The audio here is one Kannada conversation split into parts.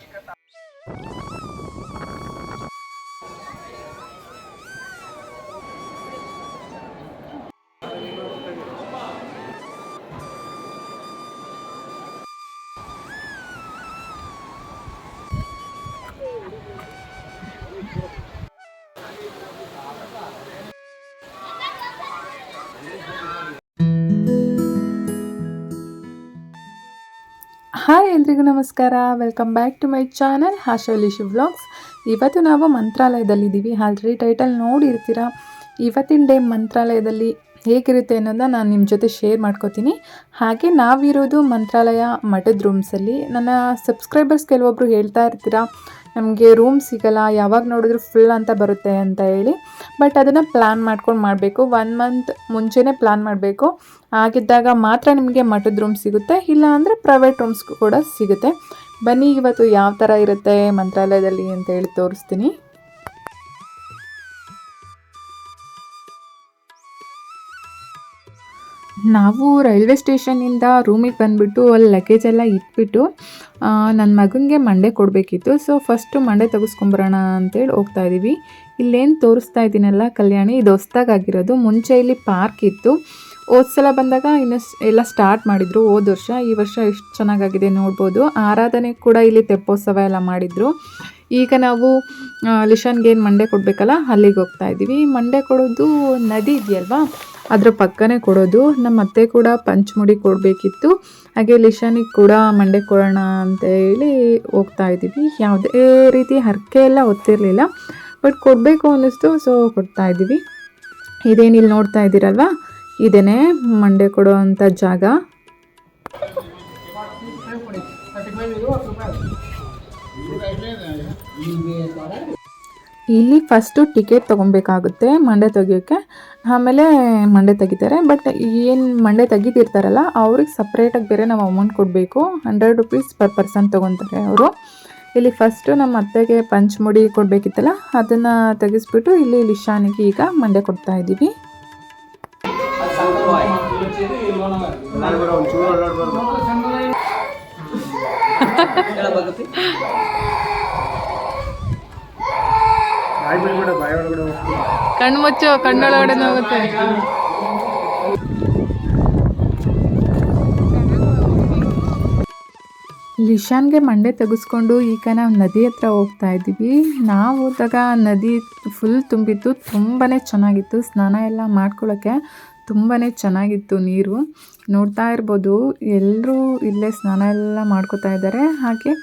de cantar. ಹಾಯ್ ಎಲ್ರಿಗೂ ನಮಸ್ಕಾರ. Welcome back to my channel ಹಾಶೋಲಿ Shiv vlogs ಇವತ್ತು ನಾವು ಮಂತ್ರಾಲಯದಲ್ಲಿದ್ದೀವಿ. ಆಲ್ರೆಡಿ ಟೈಟಲ್ ನೋಡಿರ್ತೀರ? ಇವತ್ತಿನ ಡೇ ಮಂತ್ರಾಲಯದಲ್ಲಿ ಹೇಗಿರುತ್ತೆ ಅನ್ನೋದನ್ನ ನಾನು ನಿಮ್ಮ ಜೊತೆ ಶೇರ್ ಮಾಡ್ಕೋತೀನಿ. ಹಾಗೆ ನಾವಿರೋದು ಮಂತ್ರಾಲಯ ಮಠದ ರೂಮ್ಸಲ್ಲಿ ನನ್ನ ಸಬ್ಸ್ಕ್ರೈಬರ್ಸ್ ಕೆಲವೊಬ್ಬರು ಹೇಳ್ತಾ ಇರ್ತೀರಾ ನಮಗೆ ರೂಮ್ ಸಿಗಲ್ಲ, ಯಾವಾಗ ನೋಡಿದ್ರು ಫುಲ್ ಅಂತ ಬರುತ್ತೆ ಅಂತ ಹೇಳಿ. ಬಟ್ ಅದನ್ನು ಪ್ಲ್ಯಾನ್ ಮಾಡ್ಕೊಂಡು ಮಾಡಬೇಕು. ಒನ್ ಮಂತ್ ಮುಂಚೆನೇ ಪ್ಲ್ಯಾನ್ ಮಾಡಬೇಕು. ಆಗಿದ್ದಾಗ ಮಾತ್ರ ನಿಮಗೆ ಮಠದ ರೂಮ್ ಸಿಗುತ್ತೆ. ಇಲ್ಲ ಅಂದರೆ ಪ್ರೈವೇಟ್ ರೂಮ್ಸ್ ಕೂಡ ಸಿಗುತ್ತೆ. ಬನ್ನಿ, ಇವತ್ತು ಯಾವ ಥರ ಇರುತ್ತೆ ಮಂತ್ರಾಲಯದಲ್ಲಿ ಅಂತ ಹೇಳಿ ತೋರಿಸ್ತೀನಿ. ನಾವು ರೈಲ್ವೆ ಸ್ಟೇಷನ್ನಿಂದ ರೂಮಿಗೆ ಬಂದುಬಿಟ್ಟು ಅಲ್ಲಿ ಲಗೇಜ್ ಎಲ್ಲ ಇಟ್ಬಿಟ್ಟು ನನ್ನ ಮಗನಿಗೆ ಮಂಡೆ ಕೊಡಬೇಕಿತ್ತು. ಸೊ ಫಸ್ಟು ಮಂಡೆ ತೆಗೆಸ್ಕೊಂಬರೋಣ ಅಂತೇಳಿ ಹೋಗ್ತಾ ಇದ್ದೀವಿ ಇಲ್ಲೇನು ತೋರಿಸ್ತಾ ಇದ್ದೀನಲ್ಲ ಕಲ್ಯಾಣಿ, ಇದು ಹೊಸ್ದಾಗಿರೋದು ಮುಂಚೆ ಇಲ್ಲಿ ಪಾರ್ಕ್ ಇತ್ತು. ಹೋದ ಸಲ ಬಂದಾಗ ಇನ್ನು ಎಲ್ಲ ಸ್ಟಾರ್ಟ್ ಮಾಡಿದರು ಹೋದ ವರ್ಷ. ಈ ವರ್ಷ ಎಷ್ಟು ಚೆನ್ನಾಗಾಗಿದೆ ನೋಡ್ಬೋದು. ಆರಾಧನೆ ಕೂಡ ಇಲ್ಲಿ ತೆಪ್ಪೋತ್ಸವ ಎಲ್ಲ ಮಾಡಿದರು. ಈಗ ನಾವು ಲಿಶನ್ಗೆ ಏನು ಮಂಡೆ ಕೊಡಬೇಕಲ್ಲ ಅಲ್ಲಿಗೆ ಹೋಗ್ತಾ ಇದ್ದೀವಿ ಮಂಡೆ ಕೊಡೋದು ನದಿ ಇದೆಯಲ್ವಾ? ಅದ್ರ ಪಕ್ಕನೇ ಕೊಡೋದು. ನಮ್ಮ ಅತ್ತೆ ಕೂಡ ಪಂಚಮುಡಿ ಕೊಡಬೇಕಿತ್ತು. ಹಾಗೆ ಲಿಶಾನಿಗೆ ಕೂಡ ಮಂಡೆ ಕೊಡೋಣ ಅಂತ ಹೇಳಿ ಹೋಗ್ತಾ ಇದ್ದೀವಿ. ಯಾವುದೇ ರೀತಿ ಹರಕೆ ಎಲ್ಲ ಒತ್ತಿರಲಿಲ್ಲ ಬಟ್ ಕೊಡಬೇಕು ಅನ್ನಿಸ್ತು ಸೊ ಕೊಡ್ತಾ ಇದ್ದೀವಿ. ಇದೇನಿಲ್ಲಿ ನೋಡ್ತಾ ಇದ್ದೀರಲ್ವ? ಇದೇ ಮಂಡೆ ಕೊಡೋ ಅಂಥ ಜಾಗ. ಇಲ್ಲಿ ಫಸ್ಟು ಟಿಕೆಟ್ ತೊಗೊಬೇಕಾಗುತ್ತೆ ಮಂಡೆ ತೆಗಿಯೋಕ್ಕೆ. ಆಮೇಲೆ ಮಂಡೆ ತೆಗಿತಾರೆ. ಬಟ್ ಏನು ಮಂಡೆ ತೆಗಿತಿರ್ತಾರಲ್ಲ ಅವ್ರಿಗೆ ಸಪ್ರೇಟಾಗಿ ಬೇರೆ ನಾವು ಅಮೌಂಟ್ ಕೊಡಬೇಕು. ಹಂಡ್ರೆಡ್ ರುಪೀಸ್ ಪರ್ ಪರ್ಸನ್ ತೊಗೊತಾರೆ ಅವರು. ಇಲ್ಲಿ ಫಸ್ಟು ನಮ್ಮ ಅತ್ತೆಗೆ ಪಂಚಮುಡಿ ಕೊಡಬೇಕಿತ್ತಲ್ಲ ಅದನ್ನು ತೆಗೆಸ್ಬಿಟ್ಟು ಇಲ್ಲಿ ಲಿಶಾನಿಗೆ ಈಗ ಮಂಡೆ ಕೊಡ್ತಾ ಇದ್ದೀವಿ. ಕಣ್ಣು ಮುಚ್ಚು ಕಣ್ಣೊಳಗಡೆ ಹೋಗುತ್ತೆ ಲಿಶಾನ್ಗೆ ಮಂಡೆ ತೆಗೆಸ್ಕೊಂಡು ಈಗ ನಾವು ನದಿ ಹತ್ರ ಹೋಗ್ತಾ ಇದ್ದೀವಿ. ನಾವು ಹೋದಾಗ ನದಿ ಫುಲ್ ತುಂಬಿತ್ತು ತುಂಬಾ ಚೆನ್ನಾಗಿತ್ತು. ಸ್ನಾನ ಎಲ್ಲ ಮಾಡ್ಕೊಳ್ಳೋಕ್ಕೆ ತುಂಬಾ ಚೆನ್ನಾಗಿತ್ತು ನೀರು. ನೋಡ್ತಾ ಇರ್ಬೋದು ಎಲ್ಲರೂ ಇಲ್ಲೇ ಸ್ನಾನ ಎಲ್ಲ ಮಾಡ್ಕೋತಾ ಇದ್ದಾರೆ. ಹಾಗೆ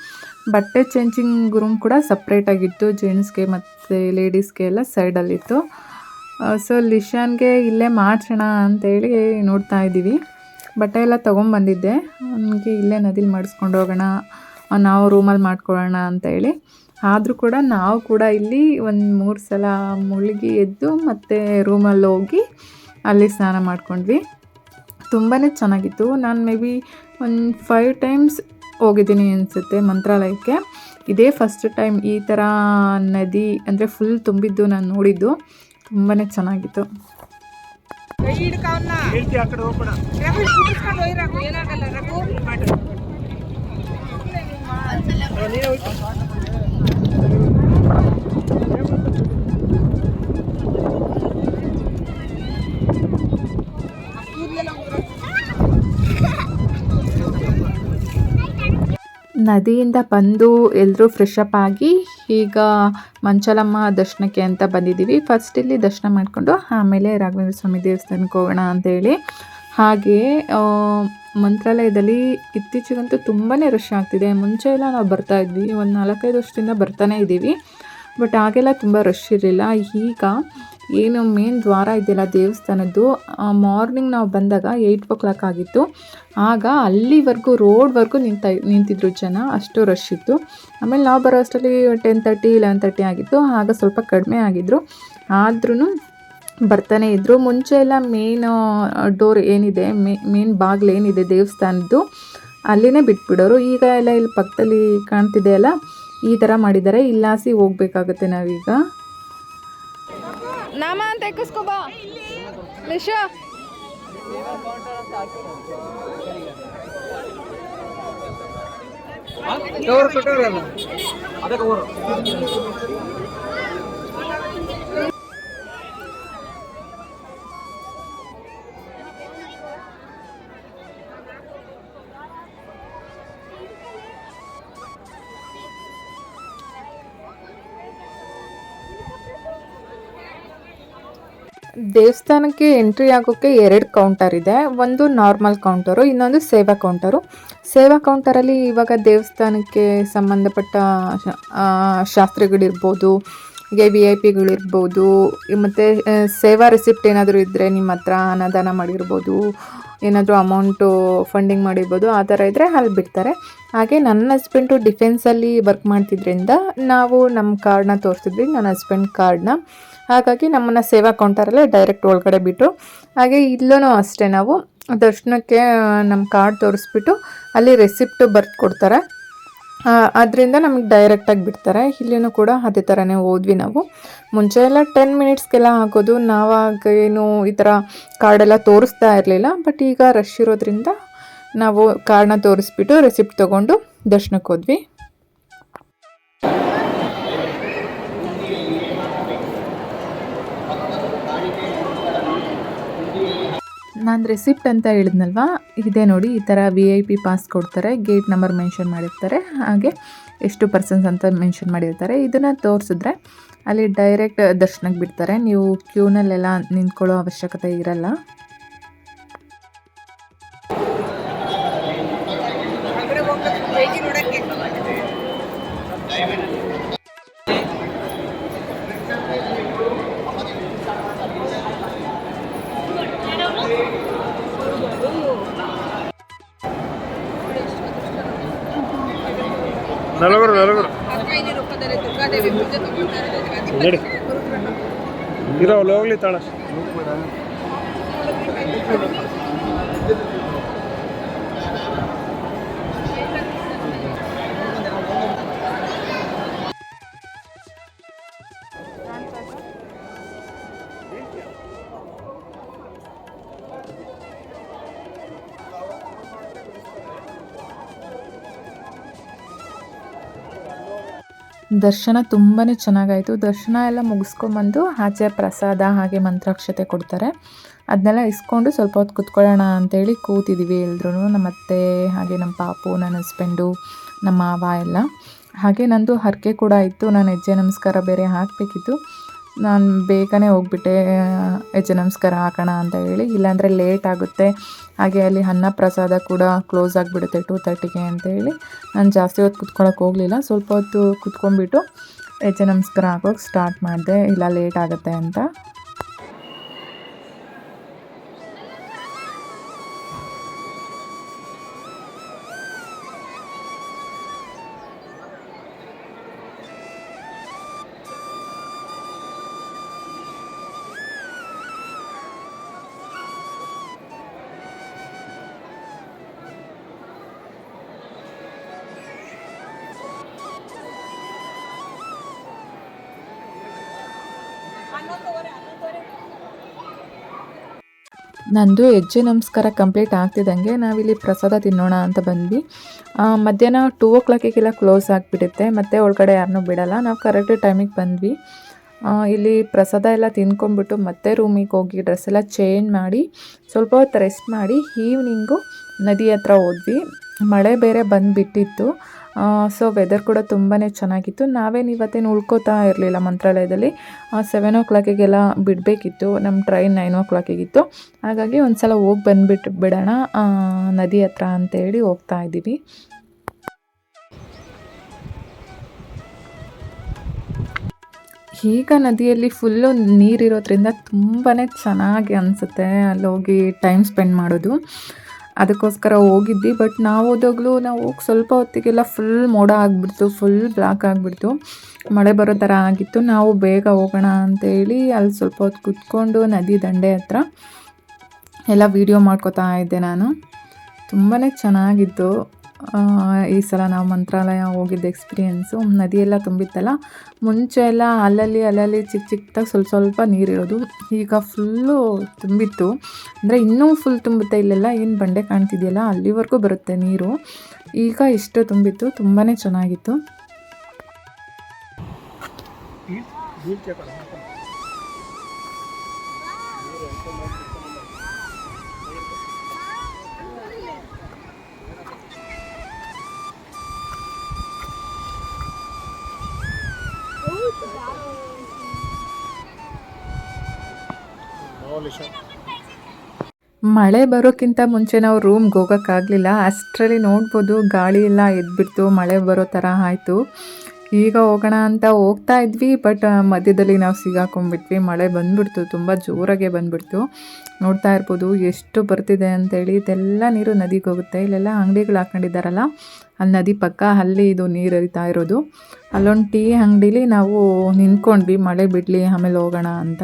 ಬಟ್ಟೆ ಚೇಂಜಿಂಗ್ ರೂಮ್ ಕೂಡ ಸಪ್ರೇಟಾಗಿತ್ತು ಜೆಂಟ್ಸ್ಗೆ ಮತ್ತು ಲೇಡೀಸ್ಗೆ ಎಲ್ಲ ಸೈಡಲ್ಲಿತ್ತು ಸೊ ಲಿಶಾನ್ಗೆ ಇಲ್ಲೇ ಮಾಡ್ಸೋಣ ಅಂತೇಳಿ ನೋಡ್ತಾ ಇದ್ದೀವಿ. ಬಟ್ಟೆ ಎಲ್ಲ ತೊಗೊಂಬಂದಿದ್ದೆ ಅವನಿಗೆ ಇಲ್ಲೇ ನದಿಲಿ ಮಾಡಿಸ್ಕೊಂಡು ಹೋಗೋಣ, ನಾವು ರೂಮಲ್ಲಿ ಮಾಡ್ಕೊಳ್ಳೋಣ ಅಂತ ಹೇಳಿ. ಆದರೂ ಕೂಡ ನಾವು ಕೂಡ ಇಲ್ಲಿ ಒಂದು ಮೂರು ಸಲ ಮುಳುಗಿ ಎದ್ದು ಮತ್ತು ರೂಮಲ್ಲಿ ಹೋಗಿ ಅಲ್ಲಿ ಸ್ನಾನ ಮಾಡ್ಕೊಂಡ್ವಿ. ತುಂಬಾ ಚೆನ್ನಾಗಿತ್ತು. ನಾನು ಮೇ ಬಿ ಒಂದು ಫೈವ್ ಟೈಮ್ಸ್ ಹೋಗಿದ್ದೀನಿ ಅನಿಸುತ್ತೆ ಮಂತ್ರಾಲಯಕ್ಕೆ. ಇದೇ ಫಸ್ಟ್ ಟೈಮ್ ಈ ಥರ ನದಿ ಅಂದರೆ ಫುಲ್ ತುಂಬಿದ್ದು ನಾನು ನೋಡಿದ್ದು. ತುಂಬಾ ಚೆನ್ನಾಗಿತ್ತು. ನದಿಯಿಂದ ಬಂದು ಎಲ್ಲರೂ ಫ್ರೆಶ್ ಅಪ್ ಆಗಿ ಈಗ ಮಂಚಲಮ್ಮ ದರ್ಶನಕ್ಕೆ ಅಂತ ಬಂದಿದ್ದೀವಿ. ಫಸ್ಟ್ ಇಲ್ಲಿ ದರ್ಶನ ಮಾಡಿಕೊಂಡು ಆಮೇಲೆ ರಾಘವೇಂದ್ರ ಸ್ವಾಮಿ ದೇವಸ್ಥಾನಕ್ಕೆ ಹೋಗೋಣ ಅಂತೇಳಿ ಹಾಗೆ ಮಂತ್ರಾಲಯದಲ್ಲಿ ಇತ್ತೀಚೆಗಂತೂ ತುಂಬಾ ರಶ್ ಆಗ್ತಿದೆ. ಮುಂಚೆ ಎಲ್ಲ ನಾವು ಬರ್ತಾ ಇದ್ವಿ. ಒಂದು ನಾಲ್ಕೈದು ವರ್ಷದಿಂದ ಬರ್ತಾನೆ ಇದ್ದೀವಿ. ಬಟ್ ಆಗೆಲ್ಲ ತುಂಬ ರಶ್ ಇರಲಿಲ್ಲ. ಈಗ ಏನು ಮೇನ್ ದ್ವಾರ ಇದೆಯಲ್ಲ ದೇವಸ್ಥಾನದ್ದು ಮಾರ್ನಿಂಗ್ ನಾವು ಬಂದಾಗ ಏಯ್ಟ್ ಓ ಕ್ಲಾಕ್ ಆಗಿತ್ತು. ಆಗ ಅಲ್ಲಿವರೆಗೂ ರೋಡ್ವರೆಗೂ ನಿಂತ, ನಿಂತಿದ್ರು ಜನ, ಅಷ್ಟು ರಶ್ ಇತ್ತು. ಆಮೇಲೆ ನಾವು ಬರೋ ಅಷ್ಟರಲ್ಲಿ ಟೆನ್ ತರ್ಟಿ ಲೆವೆನ್ ತರ್ಟಿ ಆಗಿತ್ತು. ಆಗ ಸ್ವಲ್ಪ ಕಡಿಮೆ ಆಗಿದ್ರು. ಆದ್ರೂ ಬರ್ತಾನೆ ಇದ್ದರು ಮುಂಚೆ ಎಲ್ಲ ಮೇನ್ ಡೋರ್ ಏನಿದೆ ಮೇನ್ ಬಾಗಿಲು ಏನಿದೆ ದೇವಸ್ಥಾನದ್ದು, ಅಲ್ಲಿನೇ ಬಿಟ್ಬಿಡೋರು. ಈಗ ಎಲ್ಲ ಇಲ್ಲಿ ಪಕ್ಕದಲ್ಲಿ ಕಾಣ್ತಿದೆ ಅಲ್ಲ? ಈ ಥರ ಮಾಡಿದ್ದಾರೆ. ಇಲ್ಲಾಸಿ ಹೋಗ್ಬೇಕಾಗತ್ತೆ ನಾವೀಗ. ನಾಮ ಅಂತ ಎಕ್ಕಿಸ್ಕೊ ಬಾ ಲಿಶ ಕವರ್ ದೇವಸ್ಥಾನಕ್ಕೆ ಎಂಟ್ರಿ ಆಗೋಕ್ಕೆ ಎರಡು ಕೌಂಟರ್ ಇದೆ. ಒಂದು ನಾರ್ಮಲ್ ಕೌಂಟರು ಇನ್ನೊಂದು ಸೇವಾ ಕೌಂಟರು ಸೇವಾ ಕೌಂಟರಲ್ಲಿ ಇವಾಗ ದೇವಸ್ಥಾನಕ್ಕೆ ಸಂಬಂಧಪಟ್ಟ ಶಾಸ್ತ್ರಿಗಳಿರ್ಬೋದು, ಹೀಗೆ ವಿ ಐ ಪಿಗಳಿರ್ಬೋದು ಮತ್ತು ಸೇವಾ ರೆಸಿಪ್ಟ್ ಏನಾದರೂ ಇದ್ದರೆ ನಿಮ್ಮ ಹತ್ರ ಅನ್ನದಾನ ಮಾಡಿರ್ಬೋದು, ಏನಾದರೂ ಅಮೌಂಟು ಫಂಡಿಂಗ್ ಮಾಡಿರ್ಬೋದು, ಆ ಥರ ಇದ್ದರೆ ಅಲ್ಲಿ ಬಿಡ್ತಾರೆ. ಹಾಗೆ ನನ್ನ ಹಸ್ಬೆಂಡು ಡಿಫೆನ್ಸಲ್ಲಿ ವರ್ಕ್ ಮಾಡ್ತಿದ್ರಿಂದ ನಾವು ನಮ್ಮ ಕಾರ್ಡನ್ನ ತೋರಿಸಿದ್ವಿ, ನನ್ನ ಹಸ್ಬೆಂಡ್ ಕಾರ್ಡ್ನ ಹಾಗಾಗಿ ನಮ್ಮನ್ನು ಸೇವಾ ಕೌಂಟರಲ್ಲೇ ಡೈರೆಕ್ಟ್ ಒಳಗಡೆ ಬಿಟ್ಟರು ಹಾಗೆ ಇಲ್ಲೂ ಅಷ್ಟೇ ನಾವು ದರ್ಶನಕ್ಕೆ ನಮ್ಮ ಕಾರ್ಡ್ ತೋರಿಸ್ಬಿಟ್ಟು ಅಲ್ಲಿ ರೆಸಿಪ್ಟ್ ಬರ್ದು ಕೊಡ್ತಾರೆ. ಅದರಿಂದ ನಮಗೆ ಡೈರೆಕ್ಟಾಗಿ ಬಿಡ್ತಾರೆ. ಇಲ್ಲಿಯೂ ಕೂಡ ಅದೇ ಥರನೇ ಹೋದ್ವಿ ನಾವು. ಮುಂಚೆ ಎಲ್ಲ ಟೆನ್ ಮಿನಿಟ್ಸ್ಗೆಲ್ಲ ಆಗೋದು, ನಾವಾಗ ಏನು ಈ ಥರ ಕಾರ್ಡೆಲ್ಲ ತೋರಿಸ್ತಾ ಇರಲಿಲ್ಲ. ಬಟ್ ಈಗ ರಶ್ ಇರೋದ್ರಿಂದ ನಾವು ಕಾರ್ಡನ್ನ ತೋರಿಸ್ಬಿಟ್ಟು ರೆಸಿಪ್ಟ್ ತೊಗೊಂಡು ದರ್ಶನಕ್ಕೆ ಹೋದ್ವಿ. ನಾನು ರೆಸಿಪ್ಟ್ ಅಂತ ಹೇಳಿದ್ನಲ್ವಾ? ಇದೆ ನೋಡಿ, ಈ ಥರ ವಿ ಐ ಪಿ ಪಾಸ್ ಕೊಡ್ತಾರೆ ಗೇಟ್ ನಂಬರ್ ಮೆನ್ಷನ್ ಮಾಡಿರ್ತಾರೆ, ಹಾಗೆ ಎಷ್ಟು ಪರ್ಸನ್ಸ್ ಅಂತ ಮೆನ್ಷನ್ ಮಾಡಿರ್ತಾರೆ. ಇದನ್ನು ತೋರಿಸಿದ್ರೆ ಅಲ್ಲಿ ಡೈರೆಕ್ಟ್ ದರ್ಶನಕ್ಕೆ ಬಿಡ್ತಾರೆ. ನೀವು ಕ್ಯೂನಲ್ಲೆಲ್ಲ ನಿಂತ್ಕೊಳ್ಳೋ ಅವಶ್ಯಕತೆ ಇರಲ್ಲ. ನಲಗರು ನಲಗರು ನಡಿ ಇರೋ ಹೋಗ್ಲಿ ತಾಳ. ದರ್ಶನ ತುಂಬಾ ಚೆನ್ನಾಗಾಯಿತು. ದರ್ಶನ ಎಲ್ಲ ಮುಗಿಸ್ಕೊಂಬಂದು ಆಚೆ ಪ್ರಸಾದ ಹಾಗೆ ಮಂತ್ರಾಕ್ಷತೆ ಕೊಡ್ತಾರೆ. ಅದನ್ನೆಲ್ಲ ಇಸ್ಕೊಂಡು ಸ್ವಲ್ಪ ಹೊತ್ತು ಕುತ್ಕೊಳ್ಳೋಣ ಅಂತೇಳಿ ಕೂತಿದ್ದೀವಿ ನಮ್ಮ ಅತ್ತೆ, ಹಾಗೆ ನಮ್ಮ ಪಾಪು, ನನ್ನ ಹಸ್ಬೆಂಡು ನಮ್ಮ ಮಾವ ಎಲ್ಲ. ಹಾಗೆ ನಂದು ಹರಕೆ ಕೂಡ ಇತ್ತು ನಾನು ಹೆಜ್ಜೆ ನಮಸ್ಕಾರ ಬೇರೆ ಹಾಕಬೇಕಿತ್ತು. ನಾನು ಬೇಗನೆ ಹೋಗ್ಬಿಟ್ಟೆ ಹೆಜ್ಜೆ ನಮಸ್ಕಾರ ಹಾಕೋಣ ಅಂತ ಹೇಳಿ. ಇಲ್ಲಾಂದರೆ ಲೇಟ್ ಆಗುತ್ತೆ. ಹಾಗೆ ಅಲ್ಲಿ ಅನ್ನ ಪ್ರಸಾದ ಕೂಡ ಕ್ಲೋಸ್ ಆಗಿಬಿಡುತ್ತೆ ಟೂ ತರ್ಟಿಗೆ ಅಂತ ಹೇಳಿ. ನಾನು ಜಾಸ್ತಿ ಹೊತ್ತು ಕುತ್ಕೊಳ್ಳೋಕೆ ಹೋಗಲಿಲ್ಲ. ಸ್ವಲ್ಪ ಹೊತ್ತು ಕುತ್ಕೊಂಡ್ಬಿಟ್ಟು ಹೆಜ್ಜೆ ನಮಸ್ಕಾರ ಹಾಕೋಕೆ ಸ್ಟಾರ್ಟ್ ಮಾಡಿದೆ. ಇಲ್ಲ ಲೇಟ್ ಆಗುತ್ತೆ ಅಂತ. ನಂದು ಹೆಜ್ಜೆ ನಮಸ್ಕಾರ ಕಂಪ್ಲೀಟ್ ಆಗ್ತಿದ್ದಂಗೆ ನಾವಿಲ್ಲಿ ಪ್ರಸಾದ ತಿನ್ನೋಣ ಅಂತ ಬಂದ್ವಿ. ಮಧ್ಯಾಹ್ನ ಟೂ ಓ ಕ್ಲಾಕಿಗೆಲ್ಲ ಕ್ಲೋಸ್ ಆಗಿಬಿಡುತ್ತೆ, ಮತ್ತು ಒಳಗಡೆ ಯಾರನ್ನೂ ಬಿಡಲ್ಲ. ನಾವು ಕರೆಕ್ಟ್ ಟೈಮಿಗೆ ಬಂದ್ವಿ. ಇಲ್ಲಿ ಪ್ರಸಾದ ಎಲ್ಲ ತಿನ್ಕೊಂಡ್ಬಿಟ್ಟು ಮತ್ತೆ ರೂಮಿಗೆ ಹೋಗಿ ಡ್ರೆಸ್ ಎಲ್ಲ ಚೇಂಜ್ ಮಾಡಿ, ಸ್ವಲ್ಪ ಹೊತ್ತು ರೆಸ್ಟ್ ಮಾಡಿ ಈವ್ನಿಂಗು ನದಿ ಹತ್ರ ಹೋದ್ವಿ. ಮಳೆ ಬೇರೆ ಬಂದುಬಿಟ್ಟಿತ್ತು. ಸೊ ವೆದರ್ ಕೂಡ ತುಂಬಾ ಚೆನ್ನಾಗಿತ್ತು. ನಾವೇನು ಇವತ್ತೇನು ಉಳ್ಕೋತಾ ಇರಲಿಲ್ಲ ಮಂತ್ರಾಲಯದಲ್ಲಿ. ಸೆವೆನ್ ಓ ಕ್ಲಾಕಿಗೆಲ್ಲ ಬಿಡಬೇಕಿತ್ತು. ನಮ್ಮ ಟ್ರೈನ್ ನೈನ್ ಓ ಕ್ಲಾಕಿಗಿತ್ತು ಹಾಗಾಗಿ ಒಂದು ಸಲ ಹೋಗಿ ಬಂದುಬಿಟ್ಟು ಬಿಡೋಣ. ನದಿ ಹತ್ರ ಅಂತೇಳಿ ಹೋಗ್ತಾ ಇದ್ದೀವಿ. ಈಗ ನದಿಯಲ್ಲಿ ಫುಲ್ಲು ನೀರಿರೋದ್ರಿಂದ ತುಂಬಾ ಚೆನ್ನಾಗಿ ಅನಿಸುತ್ತೆ ಅಲ್ಲಿ ಹೋಗಿ ಟೈಮ್ ಸ್ಪೆಂಡ್ ಮಾಡೋದು. ಅದಕ್ಕೋಸ್ಕರ ಹೋಗಿದ್ವಿ. ಬಟ್ ನಾವು ಹೋದಾಗಲೂ ನಾವು ಹೋಗಿ ಸ್ವಲ್ಪ ಹೊತ್ತಿಗೆಲ್ಲ ಫುಲ್ ಮೋಡ ಆಗಿಬಿಡ್ತು ಫುಲ್ ಬ್ಲಾಕ್ ಆಗಿಬಿಡ್ತು. ಮಳೆ ಬರೋ ಥರ ಆಗಿತ್ತು. ನಾವು ಬೇಗ ಹೋಗೋಣ ಅಂತೇಳಿ ಅಲ್ಲಿ ಸ್ವಲ್ಪ ಹೊತ್ತು ಕುತ್ಕೊಂಡು ನದಿ ದಂಡೆ ಹತ್ರ ಎಲ್ಲ ವೀಡಿಯೋ ಮಾಡ್ಕೋತಾ ಇದ್ದೆ ನಾನು. ತುಂಬಾ ಚೆನ್ನಾಗಿತ್ತು. ಈ ಸಲ ನಾವು ಮಂತ್ರಾಲಯ ಹೋಗಿದ್ದ ಎಕ್ಸ್ಪೀರಿಯೆನ್ಸು ನದಿಯೆಲ್ಲ ತುಂಬಿತ್ತಲ್ಲ ಮುಂಚೆ ಎಲ್ಲ ಅಲ್ಲಲ್ಲಿ ಅಲ್ಲಲ್ಲಿ ಚಿಕ್ಕ ಚಿಕ್ಕದಾಗಿ ಸ್ವಲ್ಪ ಸ್ವಲ್ಪ ನೀರಿರೋದು ಈಗ ಫುಲ್ಲು ತುಂಬಿತ್ತು ಅಂದರೆ ಇನ್ನೂ ಫುಲ್ ತುಂಬುತ್ತೆ ಇಲ್ಲೆಲ್ಲ ಏನು ಬಂಡೆ ಕಾಣ್ತಿದೆಯಲ್ಲ ಅಲ್ಲಿವರೆಗೂ ಬರುತ್ತೆ ನೀರು ಈಗ ಇಷ್ಟು ತುಂಬಿತ್ತು ತುಂಬಾ ಚೆನ್ನಾಗಿತ್ತು ಮಳೆ ಬರೋಕ್ಕಿಂತ ಮುಂಚೆ ನಾವು ರೂಮ್ಗೆ ಹೋಗೋಕ್ಕಾಗಲಿಲ್ಲ. ಅಷ್ಟರಲ್ಲಿ ನೋಡ್ಬೋದು, ಗಾಳಿ ಎಲ್ಲ ಎದ್ಬಿಡ್ತು, ಮಳೆ ಬರೋ ಥರ ಆಯಿತು. ಈಗ ಹೋಗೋಣ ಅಂತ ಹೋಗ್ತಾ ಇದ್ವಿ ಬಟ್ ಮಧ್ಯದಲ್ಲಿ ನಾವು ಸಿಗಾಕೊಂಡ್ಬಿಟ್ವಿ. ಮಳೆ ಬಂದ್ಬಿಡ್ತು, ತುಂಬ ಜೋರಾಗೆ ಬಂದ್ಬಿಡ್ತು. ನೋಡ್ತಾ ಇರ್ಬೋದು, ಎಷ್ಟು ಬರ್ತಿದೆ ಅಂತೇಳಿ ಇದೆಲ್ಲ ನೀರು ನದಿಗೆ ಹೋಗುತ್ತೆ. ಇಲ್ಲೆಲ್ಲ ಅಂಗಡಿಗಳು ಹಾಕ್ಕೊಂಡಿದ್ದಾರಲ್ಲ ಅಲ್ಲಿ ನದಿ ಪಕ್ಕ ಅಲ್ಲಿ ಇದು ನೀರು ಹರಿತಾ ಇರೋದು. ಅಲ್ಲೊಂದು ಟೀ ಅಂಗಡೀಲಿ ನಾವು ನಿಂತ್ಕೊಂಡ್ವಿ. ಮಳೆ ಬಿಡಲಿ, ಆಮೇಲೆ ಹೋಗೋಣ ಅಂತ.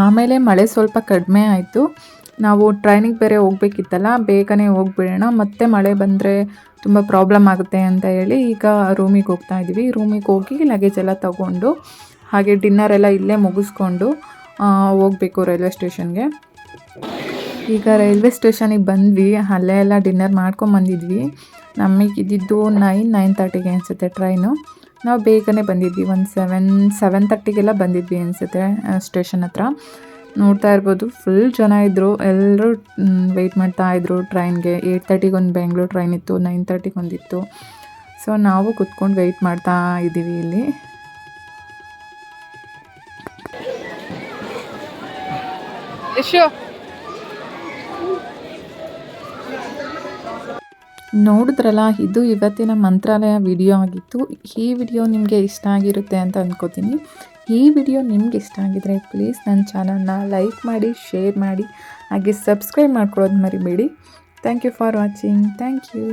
ಆಮೇಲೆ ಮಳೆ ಸ್ವಲ್ಪ ಕಡಿಮೆ ಆಯಿತು. ನಾವು ಟ್ರೈನಿಗೆ ಬೇರೆ ಹೋಗ್ಬೇಕಿತ್ತಲ್ಲ, ಬೇಗನೆ ಹೋಗ್ಬಿಡೋಣ, ಮತ್ತೆ ಮಳೆ ಬಂದರೆ ತುಂಬ ಪ್ರಾಬ್ಲಮ್ ಆಗುತ್ತೆ ಅಂತ ಹೇಳಿ ಈಗ ರೂಮಿಗೆ ಹೋಗ್ತಾ ಇದ್ದೀವಿ ರೂಮಿಗೆ ಹೋಗಿ ಲಗೇಜ್ ಎಲ್ಲ ತಗೊಂಡು, ಹಾಗೆ ಡಿನ್ನರ್ ಎಲ್ಲ ಇಲ್ಲೇ ಮುಗಿಸ್ಕೊಂಡು ಹೋಗಬೇಕು ರೈಲ್ವೆ ಸ್ಟೇಷನ್ಗೆ ಈಗ ರೈಲ್ವೆ ಸ್ಟೇಷನಿಗೆ ಬಂದ್ವಿ. ಅಲ್ಲೇ ಎಲ್ಲ ಡಿನ್ನರ್ ಮಾಡ್ಕೊಂಬಂದಿದ್ವಿ ನಮಗೆ ಇದ್ದಿದ್ದು ನೈನ್ ನೈನ್ ತರ್ಟಿಗೆ ಅನಿಸುತ್ತೆ ಟ್ರೈನು ನಾವು ಬೇಗನೆ ಬಂದಿದ್ವಿ. ಒಂದು ಸೆವೆನ್ ಸೆವೆನ್ ತರ್ಟಿಗೆಲ್ಲ ಬಂದಿದ್ವಿ ಅನಿಸುತ್ತೆ ಸ್ಟೇಷನ್ ಹತ್ರ. ನೋಡ್ತಾ ಇರ್ಬೋದು ಫುಲ್ ಜನ ಇದ್ದರು ಎಲ್ಲರೂ ವೆಯ್ಟ್ ಮಾಡ್ತಾ ಇದ್ದರು ಟ್ರೈನ್ಗೆ ಏಯ್ಟ್ ತರ್ಟಿಗೆ ಒಂದು ಬೆಂಗಳೂರು ಟ್ರೈನ್ ಇತ್ತು ನೈನ್ ತರ್ಟಿಗೆ ಒಂದಿತ್ತು ಸೊ ನಾವು ಕುತ್ಕೊಂಡು ವೆಯ್ಟ್ ಮಾಡ್ತಾ ಇದ್ದೀವಿ ಇಲ್ಲಿ. ಯಶು ನೋಡಿದ್ರಲ್ಲ, ಇದು ಇವತ್ತಿನ ಮಂತ್ರಾಲಯ ವಿಡಿಯೋ ಆಗಿತ್ತು. ಈ ವಿಡಿಯೋ ನಿಮಗೆ ಇಷ್ಟ ಆಗಿರುತ್ತೆ ಅಂತ ಅಂದ್ಕೋತೀನಿ ಈ ವಿಡಿಯೋ ನಿಮ್ಗೆ ಇಷ್ಟ ಆಗಿದ್ರೆ ಪ್ಲೀಸ್ ನನ್ನ ಚಾನಲ್ನ ಲೈಕ್ ಮಾಡಿ, ಶೇರ್ ಮಾಡಿ, ಹಾಗೆ ಸಬ್ಸ್ಕ್ರೈಬ್ ಮಾಡ್ಕೊಳ್ಳೋದು ಮರಿಬೇಡಿ. Thank you for watching. Thank you.